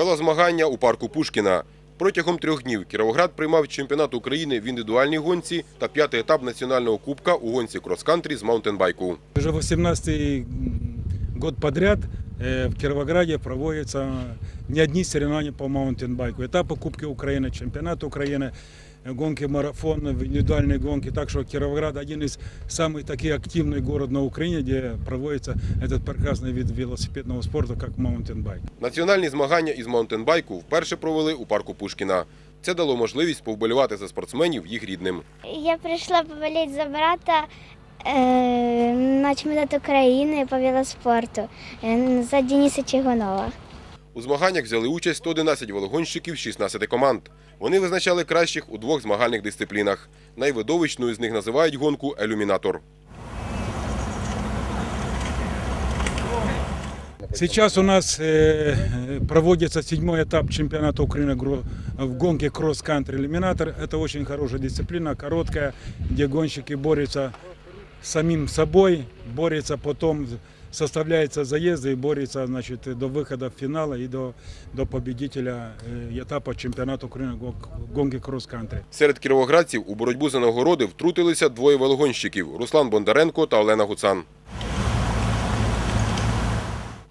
Стартувало змагання у парку Пушкіна. Протягом трьох днів Кіровоград приймав чемпіонат України в індивідуальній гонці та п'ятий етап національного кубка у гонці крос-кантрі з маунтенбайку. Вже 18 год підряд в Кировограде проводятся не одни соревнования по маунтинбайку. Этапы Кубки Украины, чемпионат Украины, э, гонки марафон, индивидуальные гонки. Так что Кировоград один из самых таких активных город на Украине, где проводится этот прекрасный вид велосипедного спорта, как маунтинбайк. Національні змагання із маунтенбайку вперше провели у парку Пушкіна. Це дало можливість повболівати за спортсменів їх рідним. Я прийшла поболіти за брата е, на чемпіонат України по велоспорту е, за Дениса Чигунова. У змаганнях взяли участь 111 велогонщиків з 16 команд. Вони визначали кращих у двох змагальних дисциплінах. Найвидовищною з них називають гонку Елюмінатор. Сейчас у нас э, э, проводится седьмой этап чемпионата Украины гро- в гонке кросс-кантри элиминатор. Это очень хорошая дисциплина, короткая, где гонщики борются с самим собой, борются потом, составляются заезды и борются значит, до выхода в финала и до, до победителя э, этапа чемпионата Украины гон- гонки кросс-кантри. Серед кіровоградців у боротьбу за нагороди втрутилися двоє велогонщиків – Руслан Бондаренко та Олена Гуцан.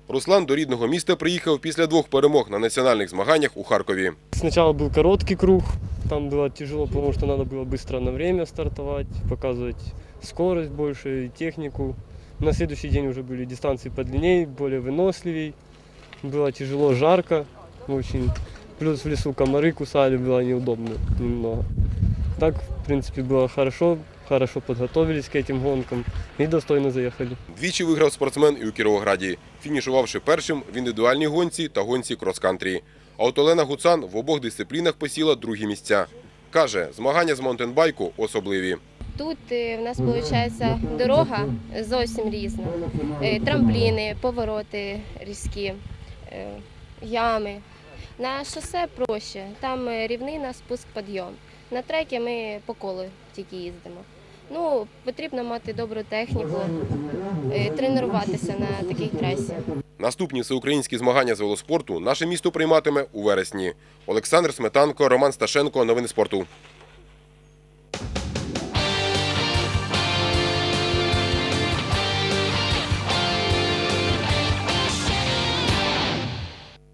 Руслан до рідного міста приїхав після двох перемог на національних змаганнях у Харкові. Сначала был короткий круг, там было тяжело, потому что надо было быстро на время стартовать, показывать скорость больше и технику. На следующий день уже были дистанции подлиннее, более выносливей. Было тяжело, жарко очень. Плюс в лесу комары кусали, было неудобно немного. Так, в принципе, было хорошо, хорошо подготовились к этим гонкам и достойно заехали. Двічі виграв спортсмен і у Кіровограді, фінішувавши першим в індивідуальній гонці та гонці крос-кантрі. А от Олена Гуцан в обох дисциплінах посіла другі місця. Каже, змагання з маунтенбайку особливі. Тут е, в нас виходить дорога зовсім різна. Е, Трампліни, повороти різкі, е, ями. На шосе проще, там рівнина, спуск, підйом. На трекі ми по колу тільки їздимо. Ну, потрібно мати добру техніку, тренуватися на такій трасі. Наступні всеукраїнські змагання з велоспорту наше місто прийматиме у вересні. Олександр Сметанко, Роман Сташенко. Новини спорту.